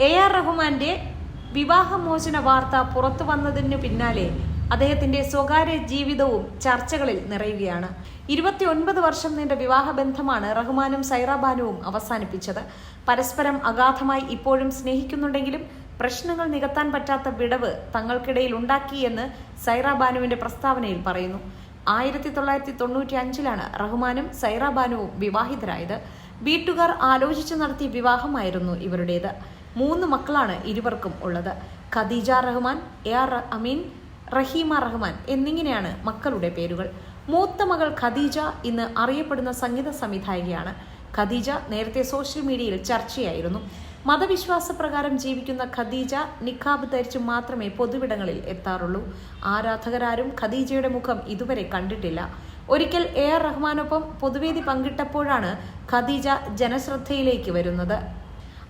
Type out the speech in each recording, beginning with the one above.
A R റഹ്മാന്റെ വിവാഹമോചന വാർത്ത പുറത്തു വന്നതിന് പിന്നാലെ അദ്ദേഹത്തിന്റെ സ്വകാര്യ ജീവിതവും ചർച്ചകളിൽ നിറയുകയാണ്. ഇരുപത്തിയൊൻപത് വർഷം നീണ്ട വിവാഹബന്ധമാണ് റഹ്മാനും സൈറാബാനുവും അവസാനിപ്പിച്ചത്. പരസ്പരം അഗാധമായി ഇപ്പോഴും സ്നേഹിക്കുന്നുണ്ടെങ്കിലും പ്രശ്നങ്ങൾ നികത്താൻ പറ്റാത്ത വിടവ് തങ്ങൾക്കിടയിൽ ഉണ്ടാക്കിയെന്ന് സൈറാബാനുവിന്റെ പ്രസ്താവനയിൽ പറയുന്നു. ആയിരത്തി തൊള്ളായിരത്തി തൊണ്ണൂറ്റി അഞ്ചിലാണ് റഹ്മാനും സൈറാബാനുവും വിവാഹിതരായത്. വീട്ടുകാർ ആലോചിച്ച് നടത്തിയ വിവാഹമായിരുന്നു ഇവരുടേത്. മൂന്ന് മക്കളാണ് ഇരുവർക്കും ഉള്ളത്. ഖദീജ റഹ്മാൻ എ ആർ അമീൻ റഹീമ റഹ്മാൻ എന്നിങ്ങനെയാണ് മക്കളുടെ പേരുകൾ. മൂത്ത മകൾ ഖദീജ ഇന്ന് അറിയപ്പെടുന്ന സംഗീത സംവിധായികയാണ്. ഖദീജ നേരത്തെ സോഷ്യൽ മീഡിയയിൽ ചർച്ചയായിരുന്നു. മതവിശ്വാസ പ്രകാരം ജീവിക്കുന്ന ഖദീജ നിഖാബ് ധരിച്ചു മാത്രമേ പൊതുവിടങ്ങളിൽ എത്താറുള്ളൂ. ആരാധകരാരും ഖദീജയുടെ മുഖം ഇതുവരെ കണ്ടിട്ടില്ല. ഒരിക്കൽ എ ആർ റഹ്മാനൊപ്പം പൊതുവേദി പങ്കിട്ടപ്പോഴാണ് ഖദീജ ജനശ്രദ്ധയിലേക്ക് വരുന്നത്.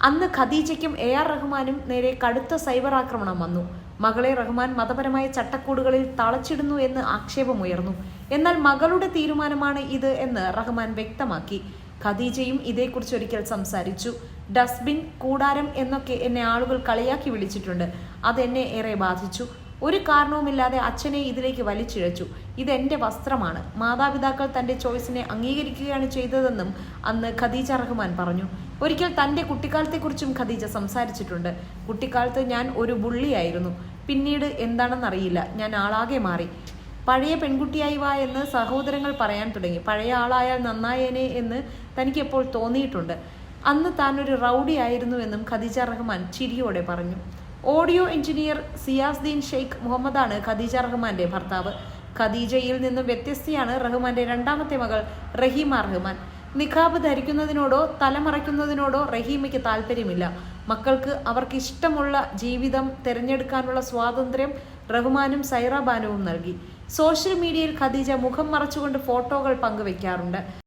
അന്ന് ഖദീജയ്ക്കും എ ആർ റഹ്മാനും നേരെ കടുത്ത സൈബർ ആക്രമണം വന്നു. മകളെ റഹ്മാൻ മതപരമായ ചട്ടക്കൂടുകളിൽ തളച്ചിടുന്നു എന്ന് ആക്ഷേപമുയർന്നു. എന്നാൽ മകളുടെ തീരുമാനമാണ് ഇത് എന്ന് റഹ്മാൻ വ്യക്തമാക്കി. ഖദീജയും ഇതേക്കുറിച്ച് ഒരിക്കൽ സംസാരിച്ചു. ഡസ്റ്റ്ബിൻ കൂടാരം എന്നൊക്കെ എന്നെ ആളുകൾ കളിയാക്കി വിളിച്ചിട്ടുണ്ട്. അതെന്നെ ഏറെ ബാധിച്ചു. ഒരു കാരണവുമില്ലാതെ അച്ഛനെ ഇതിലേക്ക് വലിച്ചിഴച്ചു. ഇതെന്റെ വസ്ത്രമാണ്. മാതാപിതാക്കൾ തന്റെ ചോയ്സിനെ അംഗീകരിക്കുകയാണ് ചെയ്തതെന്നും അന്ന് ഖദീജ റഹ്മാൻ പറഞ്ഞു. ഒരിക്കൽ തന്റെ കുട്ടിക്കാലത്തെക്കുറിച്ചും ഖദീജ സംസാരിച്ചിട്ടുണ്ട്. കുട്ടിക്കാലത്ത് ഞാൻ ഒരു ബുള്ളിയായിരുന്നു. പിന്നീട് എന്താണെന്നറിയില്ല. ഞാൻ ആളാകെ മാറി. പഴയ പെൺകുട്ടിയായി വാ എന്ന് സഹോദരങ്ങൾ പറയാൻ തുടങ്ങി. പഴയ ആളായാൽ നന്നായേനെ എന്ന് തനിക്ക് എപ്പോൾ തോന്നിയിട്ടുണ്ട്. അന്ന് താൻ ഒരു റൗഡി ആയിരുന്നുവെന്നും ഖദീജ റഹ്മാൻ ചിരിയോടെ പറഞ്ഞു. ഓഡിയോ എഞ്ചിനീയർ സിയാസ്ദീൻ ഷെയ്ഖ് മുഹമ്മദാണ് ഖദീജ റഹ്മാന്റെ ഭർത്താവ്. ഖദീജയിൽ നിന്നും വ്യത്യസ്തയാണ് റഹ്മാന്റെ രണ്ടാമത്തെ മകൾ റഹീമ റഹ്മാൻ. നിഖാബ് ധരിക്കുന്നതിനോടോ തലമറയ്ക്കുന്നതിനോടോ റഹീമയ്ക്ക് താല്പര്യമില്ല. മക്കൾക്ക് അവർക്ക് ഇഷ്ടമുള്ള ജീവിതം തിരഞ്ഞെടുക്കാനുള്ള സ്വാതന്ത്ര്യം റഹ്മാനും സൈറ ബാനുവും നൽകി. സോഷ്യൽ മീഡിയയിൽ ഖദീജ മുഖം മറച്ചുകൊണ്ട് ഫോട്ടോകൾ പങ്കുവെക്കാറുണ്ട്.